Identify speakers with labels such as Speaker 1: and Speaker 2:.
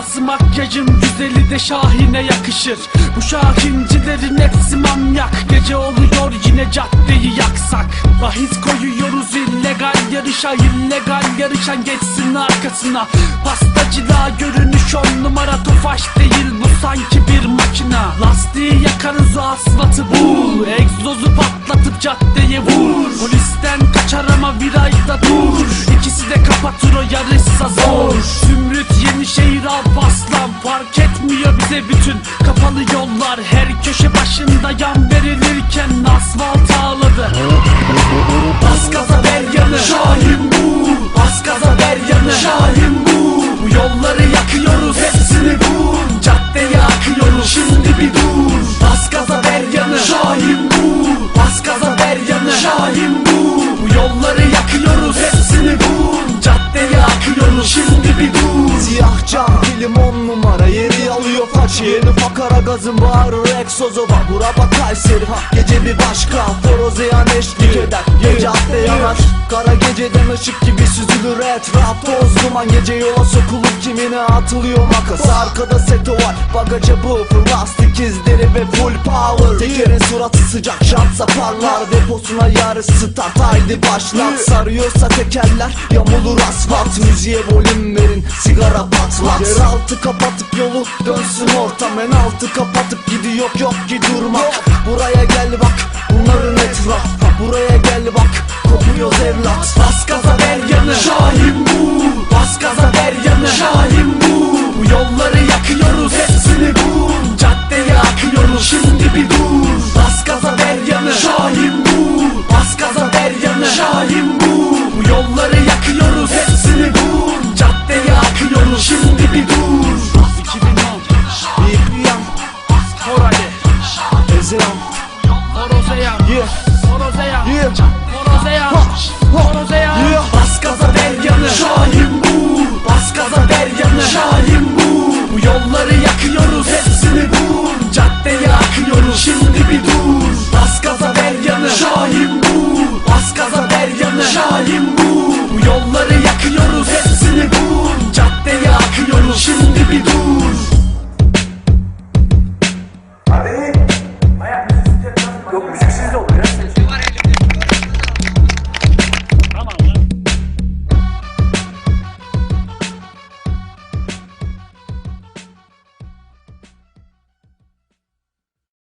Speaker 1: Burası makyajın güzeli de Şahin'e yakışır. Bu Şahincilerin hepsi manyak. Gece oluyor yine caddeyi yaksak. Bahis koyuyoruz illegal yarışa illegal yarışan geçsin arkasına. Pastacılığa görünüş on numara tofaş değil bu sanki bir makina. Lastiği yakarız o asfaltı bul. Egzozu patlatıp caddeye vur. Polisten Fark etmiyor bize bütün kapalı yollar. Her köşe başında yan verilirken asfalt ağladı. Bas gaza ver yanı. Şahin bu. Bas gaza ver yanı. Şahin bu. Bu yolları yakıyoruz. Hepsini vur Caddeye akıyoruz. Şimdi bir dur
Speaker 2: Yeri alıyor faç Yeni fakara gazın bağırır egzozu var. Bura bak Kayseri ha Gece bir başka. Forozeyan eşlik eder Gece cadde yanar Kara geceden ışık gibi süzülür etraf. Toz duman gece yola sokulup kimine atılıyor makas. Arkada seto var bagaja bu Lastik izleri ve full power. Tekerin suratı sıcak şansa parlar Deposuna yarısı start haydi başlat. Sarıyorsa tekerler yamulur asfalt. Müziğe volüm verin sigara patlat. Yeraltı kapatıp yolu dönsün ortam. En altı kapatıp gidiyor yok ki durmak. Buraya gel bak bunların etrafı. Buraya gel evlat
Speaker 1: Bas gaza ver yanı. Şahin bu Bas gaza ver yanı. Şahin bu Bu yolları yakıyoruz Hepsini bu Caddeye akıyoruz Şimdi bir dur. Bas gaza ver yanı. Şahin bu Bas gaza ver yanı. Şahin bu Bu yolları yakıyoruz Hepsini bu Caddeye akıyoruz Şimdi bir dur. Bas 2010
Speaker 2: Büyük rüyam
Speaker 1: Korale
Speaker 2: Ezilam
Speaker 1: Orozeya Yeah. Orozeya Yeah. Horozeya Bas gaza ver yanı bu. Bas gaza ver yanı bu. Bu yolları yakıyoruz Hepsini vur. Caddeye akıyoruz Şimdi bir dur. Bas gaza ver yanı bu. Bas gaza ver yanı bu. Bu yolları yakıyoruz Hepsini vur. Caddeye akıyoruz Şimdi bir dur. Abi Yok müziksiz de olur ya.